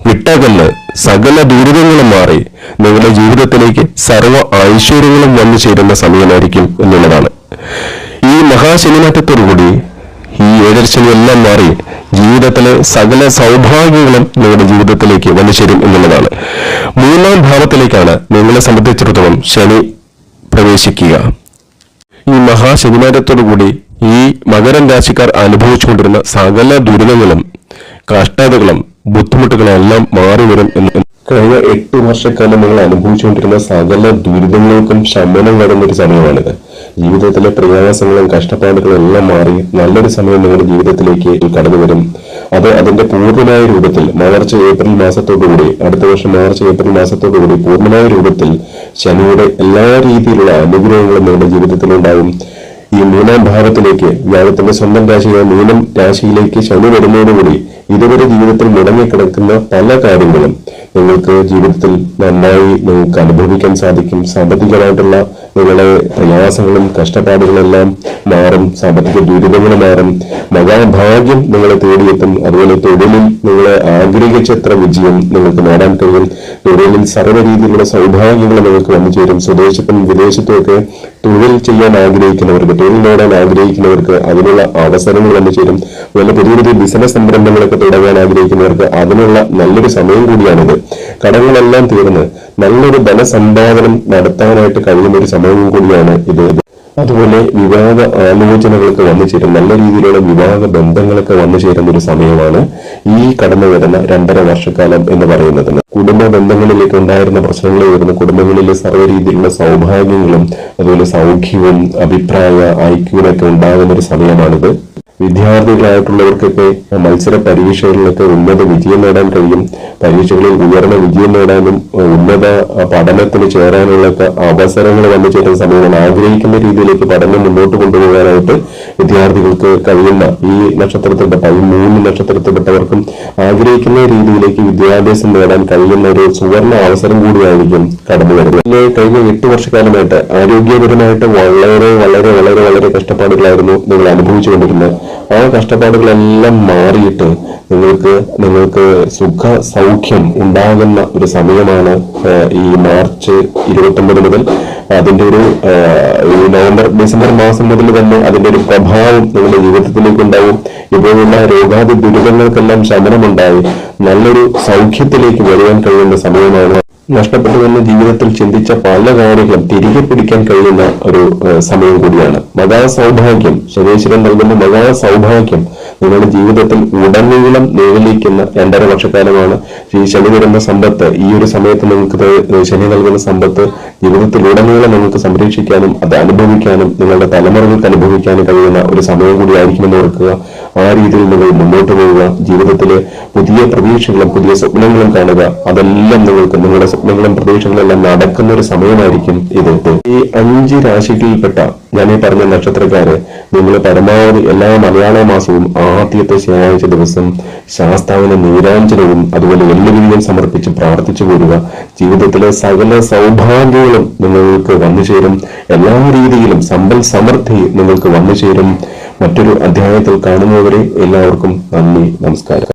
വിട്ടകന്ന് സകല ദുരിതങ്ങളും മാറി നിങ്ങളുടെ ജീവിതത്തിലേക്ക് സർവ ഐശ്വര്യങ്ങളും വന്നു ചേരുന്ന സമയമായിരിക്കും എന്നുള്ളതാണ്. ഈ മഹാശനിമാറ്റത്തോടുകൂടി ഈ ഏഴര എല്ലാം മാറി ജീവിതത്തിലെ സകല സൗഭാഗ്യങ്ങളും നിങ്ങളുടെ ജീവിതത്തിലേക്ക് വന്നു ചേരും എന്നുള്ളതാണ്. മൂന്നാം ഭാവത്തിലേക്കാണ് നിങ്ങളെ സംബന്ധിച്ചിടത്തോളം ശനി പ്രവേശിക്കുക. ഈ മഹാശനിമാരത്തോടുകൂടി ഈ മകരം രാശിക്കാർ അനുഭവിച്ചുകൊണ്ടിരുന്ന സകല ദുരിതങ്ങളും കഷ്ടതകളും ബുദ്ധിമുട്ടുകളും എല്ലാം മാറി വരും എന്ന് കഴിഞ്ഞ എട്ട് വർഷക്കാലം നിങ്ങൾ അനുഭവിച്ചുകൊണ്ടിരുന്ന സകല ദുരിതങ്ങൾക്കും ശമനം വരുന്ന ഒരു സമയമാണിത്. ജീവിതത്തിലെ പ്രയാസങ്ങളും കഷ്ടപ്പാടുകളും എല്ലാം മാറി നല്ലൊരു സമയം നിങ്ങളുടെ ജീവിതത്തിലേക്ക് കടന്നു വരും. അത് അതിന്റെ പൂർണമായ രൂപത്തിൽ മാർച്ച് ഏപ്രിൽ മാസത്തോടുകൂടി അടുത്ത വർഷം മാർച്ച് ഏപ്രിൽ മാസത്തോടുകൂടി പൂർണമായ രൂപത്തിൽ ശനിയുടെ എല്ലാ രീതിയിലുള്ള അനുഗ്രഹങ്ങളും നമ്മുടെ ജീവിതത്തിൽ ഉണ്ടാകും ഈ മൂന്നാം ഭാവത്തിലേക്ക് വ്യാഴത്തിന്റെ സ്വന്തം രാശിയായ മീനം രാശിയിലേക്ക് ശനി വരുന്നതോടുകൂടി ഇതുവരെ ജീവിതത്തിൽ മുടങ്ങിക്കിടക്കുന്ന പല കാര്യങ്ങളും നിങ്ങൾക്ക് ജീവിതത്തിൽ നന്നായി നിങ്ങൾക്ക് അനുഭവിക്കാൻ സാധിക്കും. സാമ്പത്തികമായിട്ടുള്ള നിങ്ങളെ പ്രയാസങ്ങളും കഷ്ടപ്പാടുകളെല്ലാം മാറും. സാമ്പത്തിക ദുരിതങ്ങൾ മാറും. മഹാഭാഗ്യം നിങ്ങളെ തേടിയെത്തും. അതുപോലെ തൊഴിലിൽ നിങ്ങളെ ആഗ്രഹിച്ചത്ര വിജയം നിങ്ങൾക്ക് നേടാൻ കഴിയും. തൊഴിലിൽ സർവ രീതിയിലുള്ള സൗഭാഗ്യങ്ങൾ നിങ്ങൾക്ക് വന്നു ചേരും. സ്വദേശത്തും വിദേശത്തും ഒക്കെ തൊഴിൽ ചെയ്യാൻ ആഗ്രഹിക്കുന്നവർക്ക് തൊഴിൽ നേടാൻ ആഗ്രഹിക്കുന്നവർക്ക് അതിനുള്ള അവസരങ്ങൾ വന്നു ചേരും. അതുപോലെ പുതിയ പുതിയ ബിസിനസ് സംരംഭങ്ങളൊക്കെ തുടങ്ങാൻ ആഗ്രഹിക്കുന്നവർക്ക് അതിനുള്ള നല്ലൊരു സമയം കൂടിയാണിത്. കടങ്ങളെല്ലാം തീർന്ന് നല്ലൊരു ധനസമ്പാദനം നടത്താനായിട്ട് കഴിയുന്ന ഒരു സമയം കൂടിയാണ് ഇത്. അതുപോലെ വിവാഹ ആലോചനകളൊക്കെ വന്നു ചേരും. നല്ല രീതിയിലുള്ള വിവാഹ ബന്ധങ്ങളൊക്കെ വന്നു ചേരുന്ന ഒരു സമയമാണ് ഈ കടന്നു വരുന്ന രണ്ടര വർഷക്കാലം എന്ന് പറയുന്നത്. കുടുംബ ബന്ധങ്ങളിലേക്ക് ഉണ്ടായിരുന്ന പ്രശ്നങ്ങൾ വരുന്ന കുടുംബങ്ങളിലെ സർവ രീതിയിലുള്ള സൗഭാഗ്യങ്ങളും അതുപോലെ സൗഖ്യവും അഭിപ്രായ ഐക്യവും ഉണ്ടാകുന്ന ഒരു സമയമാണിത്. വിദ്യാർത്ഥികളായിട്ടുള്ളവർക്കൊക്കെ മത്സര പരീക്ഷകളിലൊക്കെ ഉന്നത വിജയം നേടാൻ കഴിയും. പരീക്ഷകളിൽ ഉയർന്ന വിജയം നേടാനും ഉന്നത പഠനത്തിന് ചേരാനുള്ള അവസരങ്ങൾ വന്നു ചേരുന്ന സമയമാണ്. ആഗ്രഹിക്കുന്ന രീതിയിലേക്ക് പഠനം മുന്നോട്ട് കൊണ്ടുപോകാനായിട്ട് വിദ്യാർത്ഥികൾക്ക് കഴിയുന്ന ഈ നക്ഷത്രത്തിൽപ്പെട്ട ഈ മൂന്ന് നക്ഷത്രത്തിൽപ്പെട്ടവർക്കും ആഗ്രഹിക്കുന്ന രീതിയിലേക്ക് വിദ്യാഭ്യാസം നേടാൻ കഴിയുന്ന ഒരു സുവർണ അവസരം കൂടിയായിരിക്കും കടന്നു വരുന്നത്. പിന്നെ കഴിഞ്ഞ എട്ട് വർഷക്കാലമായിട്ട് ആരോഗ്യപരമായിട്ട് വളരെ വളരെ വളരെ വളരെ കഷ്ടപ്പാടുകളായിരുന്നു നിങ്ങൾ അനുഭവിച്ചുകൊണ്ടിരുന്നത്. ആ കഷ്ടപ്പാടുകളെല്ലാം മാറിയിട്ട് നിങ്ങൾക്ക് നിങ്ങൾക്ക് സുഖ സൗഖ്യം ഉണ്ടാകുന്ന ഒരു സമയമാണ് ഈ മാർച്ച് ഇരുപത്തൊമ്പത് മുതൽ അതിന്റെ ഒരു ഈ നവംബർ ഡിസംബർ മാസം മുതൽ തന്നെ അതിന്റെ ഒരു പ്രഭാവം നിങ്ങളുടെ ജീവിതത്തിലേക്ക് ഉണ്ടാവും. ഇപ്പോഴുള്ള രോഗാതി ദുരിതങ്ങൾക്കെല്ലാം ശമനമുണ്ടായി. നല്ലൊരു സൗഖ്യത്തിലേക്ക് വരുവാൻ കഴിയുന്ന സമയമാണ്. നഷ്ടപ്പെട്ടു തന്നെ ജീവിതത്തിൽ ചിന്തിച്ച പല കാര്യങ്ങളും തിരികെ പിടിക്കാൻ കഴിയുന്ന ഒരു സമയം കൂടിയാണ്. മഹാ സൗഭാഗ്യം ശനീശ്വരൻ നൽകുന്ന മഹാ സൗഭാഗ്യം നിങ്ങളുടെ ജീവിതത്തിൽ ഉടനീളം നിലനിൽക്കുന്ന രണ്ടര വർഷക്കാലമാണ് ഈ ശനി വരുന്ന സമ്പത്ത്. ഈ ഒരു സമയത്ത് നിങ്ങൾക്ക് ശനി നൽകുന്ന സമ്പത്ത് ജീവിതത്തിൽ ഉടനീളം നിങ്ങൾക്ക് സംരക്ഷിക്കാനും അത് അനുഭവിക്കാനും നിങ്ങളുടെ തലമുറകൾക്ക് അനുഭവിക്കാനും കഴിയുന്ന ഒരു സമയം കൂടിയായിരിക്കുമെന്ന് ഓർക്കുക. ആ രീതിയിൽ നിങ്ങൾ മുന്നോട്ട് പോവുക ജീവിതത്തിലെ പുതിയ പ്രതീക്ഷകളും പുതിയ സ്വപ്നങ്ങളും കാണുക. അതെല്ലാം നിങ്ങൾക്ക് നിങ്ങളുടെ സ്വപ്നങ്ങളും പ്രതീക്ഷകളെല്ലാം നടക്കുന്ന ഒരു സമയമായിരിക്കും ഇത്. ഈ അഞ്ച് രാശികളിൽപ്പെട്ട ഞാൻ ഈ പറഞ്ഞ നക്ഷത്രക്കാര് നിങ്ങൾ പരമാവധി എല്ലാ മലയാള മാസവും ആദ്യത്തെ ശനിയാഴ്ച ദിവസം ശാസ്താവിന് നീരാഞ്ജനവും അതുപോലെ വെല്ലുവിളിയും സമർപ്പിച്ച് പ്രാർത്ഥിച്ചു പോരുക ജീവിതത്തിലെ സകല സൗഭാഗ്യങ്ങളും നിങ്ങൾക്ക് വന്നു ചേരും എല്ലാ രീതിയിലും സമ്പൽ സമൃദ്ധി നിങ്ങൾക്ക് വന്നു ചേരും മറ്റൊരു അധ്യായത്തിൽ കാണുന്നവരെ എല്ലാവർക്കും നന്ദി നമസ്കാരം.